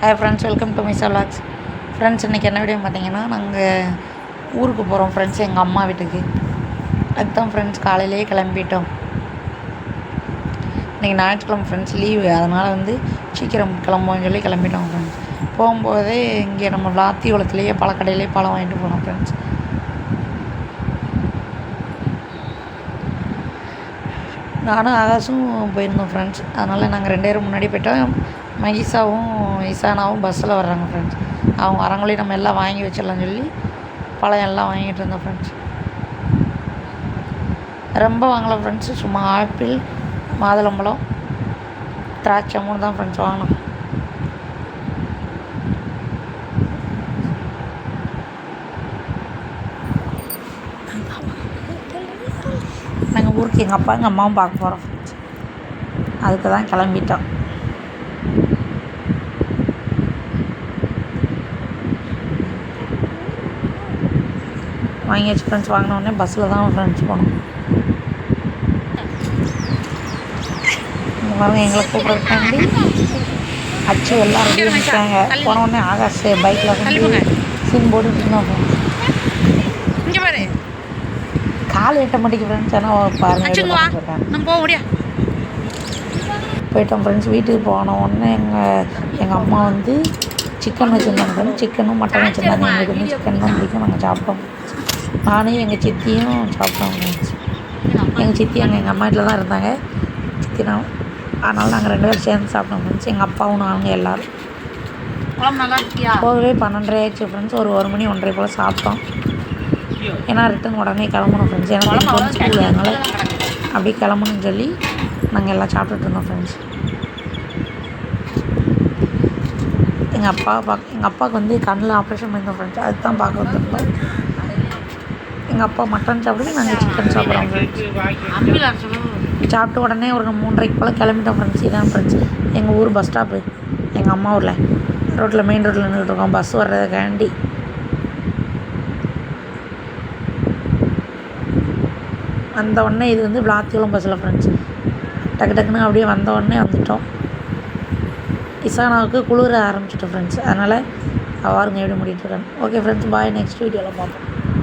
Hi friends welcome to miss Alex friends இன்றைக்கி என்ன video பார்த்தீங்கன்னா நாங்கள் ஊருக்கு போகிறோம் ஃப்ரெண்ட்ஸ் எங்கள் அம்மா வீட்டுக்கு. அதுதான் ஃப்ரெண்ட்ஸ் காலையிலேயே கிளம்பிட்டோம். இன்றைக்கி ஞாயிற்றுக்கிழமை ஃப்ரெண்ட்ஸ் லீவு அதனால் வந்து சீக்கிரம் கிளம்புவோம்னு சொல்லி கிளம்பிட்டோம் ஃப்ரெண்ட்ஸ் போகும்போதே இங்கே நம்ம விளாத்திகுளத்துலேயே பழக்கடையிலேயே பழம் வாங்கிட்டு போனோம் ஃப்ரெண்ட்ஸ் நானும் ஆகாஷும் போயிருந்தோம் ஃப்ரெண்ட்ஸ் அதனால் நாங்கள் ரெண்டு பேரும் முன்னாடி போயிட்டோம். மகிஷாவும் இசானாவும் பஸ்ஸில் வர்றாங்க ஃப்ரெண்ட்ஸ் அவங்க வரங்களையும் நம்ம எல்லாம் வாங்கி வச்சிடலாம்னு சொல்லி பழம் எல்லாம் வாங்கிட்டு இருந்தோம் ஃப்ரெண்ட்ஸ் ரொம்ப வாங்கலை ஃப்ரெண்ட்ஸு சும்மா ஆப்பிள் மாதுளம்பழம் திராட்சை மூணு தான் ஃப்ரெண்ட்ஸ் வாங்கினோம். நாங்கள் ஊருக்கு எங்கள் அப்பா எங்கள் அம்மாவும் பார்க்க போகிறோம் ஃப்ரெண்ட்ஸ் அதுக்கு தான் கிளம்பிட்டோம். வாங்கியாச்சு ஃப்ரெண்ட்ஸ் வாங்கினோடனே பஸ்ஸில் தான் ஃப்ரெண்ட்ஸ் போனோம். பாருங்க எங்களை கூப்பிட்றதுக்காண்டி அச்சு எல்லாம் ரெடி பண்ணிட்டாங்க. போன உடனே ஆகாஷ் பைக்கில் வந்து சீன் போட்டுட்டு இருந்தோம். இங்கே பாரு. கால் எட்ட மாட்டேங்குது ஃப்ரெண்ட்ஸ் ஆனால் பாருங்க போயிட்டோம் ஃப்ரெண்ட்ஸ் வீட்டுக்கு போன உடனே எங்கள் எங்கள் அம்மா வந்து சிக்கன் வச்சுருந்தாங்க ஃப்ரெண்ட்ஸ் சிக்கனும் மட்டன் வச்சுருந்தாங்க. எங்களுக்கு வந்து சிக்கன் தான் பிடிக்கும். நாங்கள் சாப்பிட்டோம். நானும் எங்கள் சித்தியும் சாப்பிட்டோம் ஃப்ரெண்ட்ஸ் எங்கள் சித்தி அங்கே எங்கள் அம்மா வீட்டில் தான் இருந்தாங்க. சித்தி நான் அதனால் நாங்கள் ரெண்டு பேரும் சேர்ந்து சாப்பிட்டோம் ஃப்ரெண்ட்ஸ் எங்கள் அப்பாவும் நாங்கள் எல்லோரும். போகவே பன்னெண்டரை ஆயிடுச்சு ஃப்ரெண்ட்ஸ் ஒரு ஒரு மணி ஒன்றரை போல் சாப்பிட்டோம். ஏன்னா ரிட்டன் உடனே கிளம்பணும் ஃப்ரெண்ட்ஸ் ஏன்னா ஸ்கூல் அதனால் அப்படியே கிளம்பணும்னு சொல்லி நாங்கள் எல்லாம் சாப்பிட்டுட்டு இருந்தோம் ஃப்ரெண்ட்ஸ் எங்கள் அப்பா பார்க்க எங்கள் அப்பாவுக்கு வந்து கண்ணில் ஆப்ரேஷன் பண்ணியிருந்தோம் ஃப்ரெண்ட்ஸ் அதுதான் பார்க்க வந்திருந்தோம். எங்கள் அப்பா மட்டன் சாப்பிடுங்க நாங்கள் சிக்கன் சாப்பிட்றோம் ஃப்ரெண்ட்ஸ் சாப்பிட்டு உடனே ஒரு மூன்றரைக்கு போல் கிளம்பிட்டோம் ஃப்ரெண்ட்ஸ் இதான் ஃப்ரெண்ட்ஸ் எங்கள் ஊர் பஸ் ஸ்டாப்பு எங்கள் அம்மா ஊரில். ரோட்டில் மெயின் ரோட்டில் நின்றுட்டு இருக்கோம். பஸ் வர்றதுக்காண்டி. வந்த உடனே இது வந்து விளாத்திக்குளம் பஸ்ஸில் ஃப்ரெண்ட்ஸ் டக்கு டக்குன்னு அப்படியே வந்த உடனே வந்துட்டோம். இசானாவுக்கு குளிர ஆரம்பிச்சிட்டோம் ஃப்ரெண்ட்ஸ் அதனால் அவாருங்க எப்படி முடிட்டு இருக்காங்க ஓகே ஃப்ரெண்ட்ஸ் பாய் நெக்ஸ்ட் வீடியோவில் பார்ப்போம்.